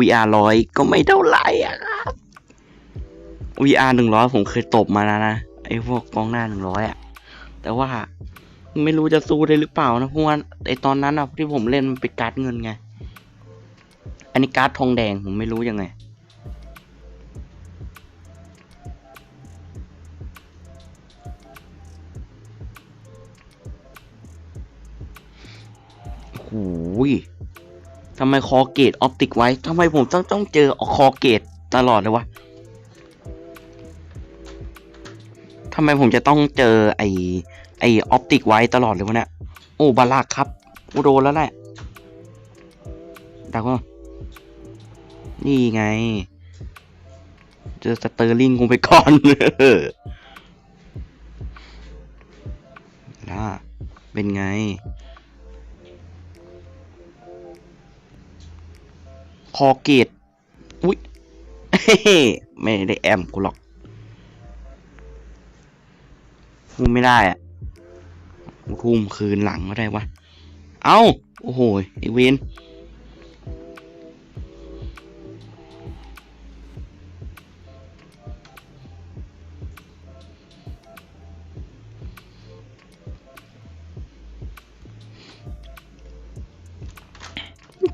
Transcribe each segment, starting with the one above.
VR ร้อยก็ไม่เท่าไหร่อะครับ VR หนึ่งร้อยผมเคยตบมาแล้วนะไอ้พวกกองหน้าหนึ่งร้อยอะแต่ว่าไม่รู้จะสู้ได้หรือเปล่านะเพราะว่าไอตอนนั้นอะที่ผมเล่นมันเป็นการ์ดเงินไง อันนี้การ์ดทองแดงผมไม่รู้ยังไงโอ้ย ทำไมคอเกตออปติกไว้ทำไมผมต้องต้องเจอคอเกตตลอดเลยวะทำไมผมจะต้องเจอไอไอออปติกไว้ตลอดเลยวะเนี่ยโอ้บาลากครับกูโดนแล้วแหละดักว่านี่ไง เจอสเตอร์ลิงคงไปก่อนล่ะเป็นไง คอเกตอุ๊ยไม่ได้แอมกูหรอกพูดไม่ได้อะกูทุ่มคืนหลังก็ได้วะ เอ้า โอ้โหไอเวน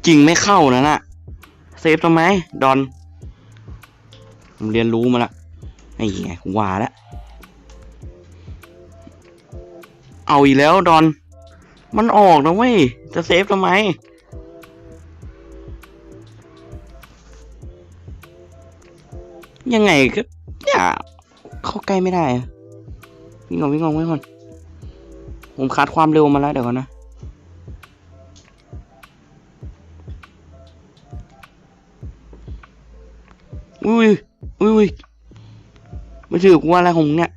จริงไม่เข้านะน่ะ เซฟทำไม ดอนผมเรียนรู้มาละไอ้ไงกูว่าล้วเอาอีกแล้วดอน มันออกนะเว้ย จะเซฟทำไม ยังไงก็อย่าเข้าใกล้ไม่ได้วิ่งก่อนวิ่งก่อนวิ่งก่อนผมคัดความเร็วมาแล้วเดี๋ยวก่อนนะ อุ้ยอุ้ยอุ้ยไม่ถือกูว่าอะไรของเนี่ย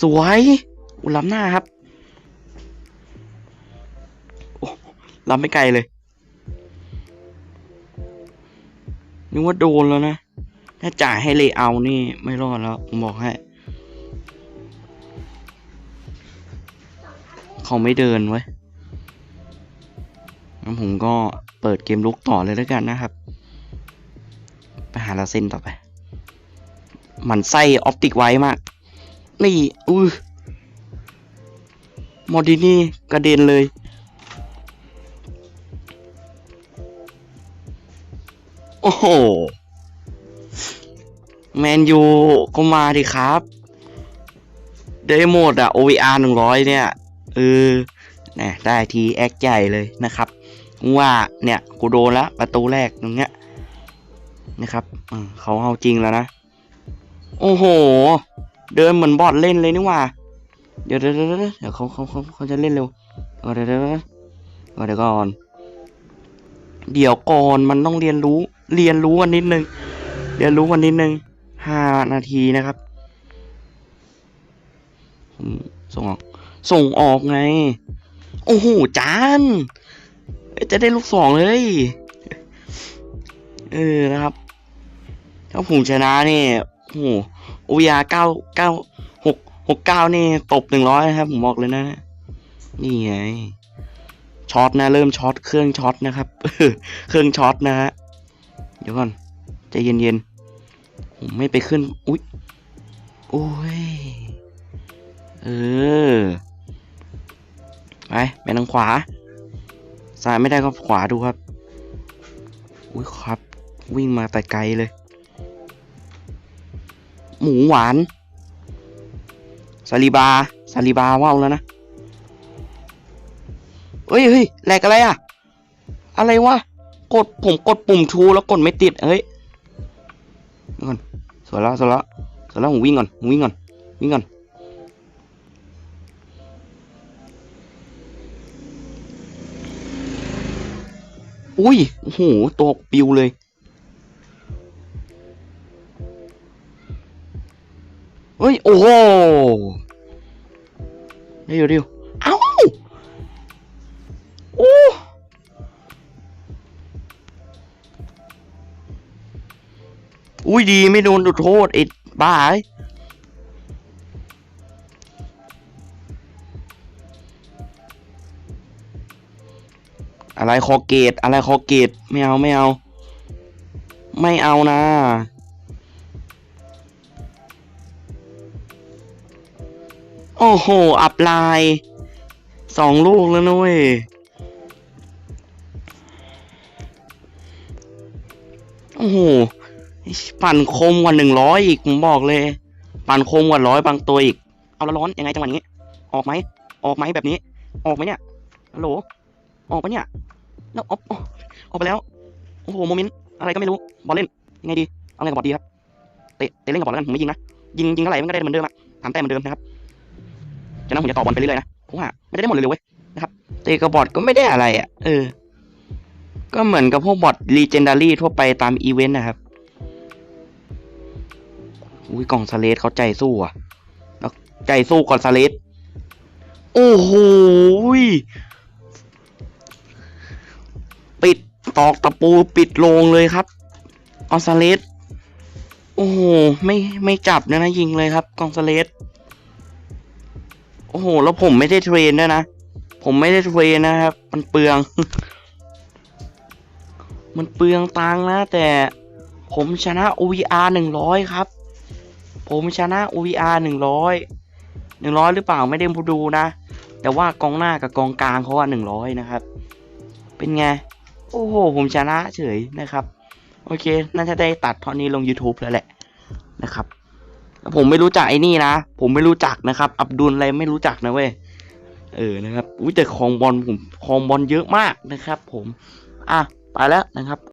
สวยอุล้ำหน้าครับโอ้ล้ำไม่ไกลเลยนึกว่าโดนแล้วนะ ถ้าจ่ายให้เลเอานี่ ไม่รอดแล้ว ผมบอกให้ เขาไม่เดินไว้งั้นผมก็ เปิดเกมลุกต่อเลยแล้วกันนะครับ ไปหาลาเซนต่อไปหมันไส้ออปติกไว้มาก นี่อุ้ยมอดินี่กระเด็นเลย โอ้โห แมนยูก็มาดิครับ ได้หมดอะ OVR หนึ่งร้อยเนี่ย เออนะได้ทีแอคใหญ่เลยนะครับ ว่าเนี่ยกูโดนแล้วประตูแรกตรงเนี้ยนะครับเขาเอาจริงแล้วนะ โอ้โห เดินเหมือนบอดเล่นเลยนี่ว่า เดี๋ยวเดี๋ยวเดี๋ยวเดี๋ยวเขาเขาเขาเขาจะเล่นเร็วเออเดี๋ยวเดี๋ยวเดี๋ยวเออเดี๋ยวก่อน เดี๋ยวก่อนมันต้องเรียนรู้ เรียนรู้กันนิดนึง เรียนรู้กันนิดนึงห้านาทีนะครับส่งออก ส่งออกไง โอ้โหจาน จะได้ลูกสองเลย เออนะครับถ้าผมชนะนี่โอ้โหโอยาเก้าเก้าหกหกเก้านี่ตบหนึ่งร้อยนะครับ ผมบอกเลยนะนี่ไงช็อตนะ เริ่มช็อตเครื่องช็อตนะครับเครื่องช็อตนะฮะเดี๋ยวก่อนใจเย็นๆผมไม่ไปขึ้นอุ๊ยโอ้ยเออไปไปทางขวา ซ้ายไม่ได้ก็ขวาดูครับ อุ้ยครับ วิ่งมาแต่ไกลเลย หมูหวานซาลิบาซาลิบาว่าวแล้วนะเฮ้ยเฮ้ยแหลกอะไรอะอะไรวะ กดผมกดปุ่มชูแล้วกดไม่ติดเฮ้ยก่อนสวยแล้วสวยแล้วสวยแล้วผมวิ่งก่อนผมวิ่งก่อนวิ่งก่อน อุ้ยโอ้โหตัวปิวเลย เฮ้ย โอ้โหเดียวเดียวเอ้าโอ้อุ้ยดีไม่โดนจุดโทษไอ้บ้าเอ้ อะไรคอเกตอะไรคอเกตไม่เอาไม่เอา ไม่เอานะ โอ้โห อัพไลน์สองลูกแล้วนุ้ยโอ้โห ปั่นคมกว่าหนึ่งร้อยอีก ผมบอกเลย ปั่นคมกว่าร้อยบางตัวอีก เอาล้วร้อนยังไงจังหวะนี้ ออกไหม ออกไหมแบบนี้ ออกไหมเนี่ยฮัลโหลออกปะเนี่ย แล้วออกออกออกไปแล้ว โอ้โห โมเมนต์ อะไรก็ไม่รู้ บอลเล่น ยังไงดี เอาไงกับบอลดีครับ เตะ เตะเล่นกับบอลแล้วกัน ผมไม่ยิงนะ ยิง ยิงเท่าไหร่มันก็ได้เหมือนเดิมอะสามแต้มเหมือนเดิมนะครับจากนั้นผมจะต่อบอลไปเรื่อยๆนะ เพราะว่าไม่ได้หมดเลยเว้ยนะครับ เตะกับบอทก็ไม่ได้อะไรอะเออ ก็เหมือนกับพวกบอทรีเจนดารี่ทั่วไปตามอีเวนต์นะครับ อุ้ยกล่องสเลสเขาใจสู้อะแล้วใจสู้ก่อนสเลสโอ้โห ตอกตะปูปิดโลงเลยครับกองสเลสโอ้โหไม่ไม่จับนะนะยิงเลยครับกองสเลสโอ้โห แล้วผมไม่ได้เทรนด้วยนะ ผมไม่ได้เทรนนะครับ มันเปลือง มันเปลืองตังนะ แต่ผมชนะ OVR หนึ่งร้อยครับ ผมชนะ OVR หนึ่งร้อยหนึ่งร้อยหรือเปล่าไม่ได้ดูนะ แต่ว่ากองหน้ากับกองกลางเขาว่าหนึ่งร้อยนะครับ เป็นไง โอ้โห ผมชนะเฉยนะครับ โอเค น่าจะได้ตัดตอนนี้ลง YouTube แล้วแหละนะครับ ผมไม่รู้จักไอ้นี่นะ ผมไม่รู้จักนะครับ อับดุลอะไรไม่รู้จักนะเว้ย เออ นะครับ อุ้ยแต่ของบอลผมของบอลเยอะมากนะครับ ผม อะ ไปแล้วนะครับ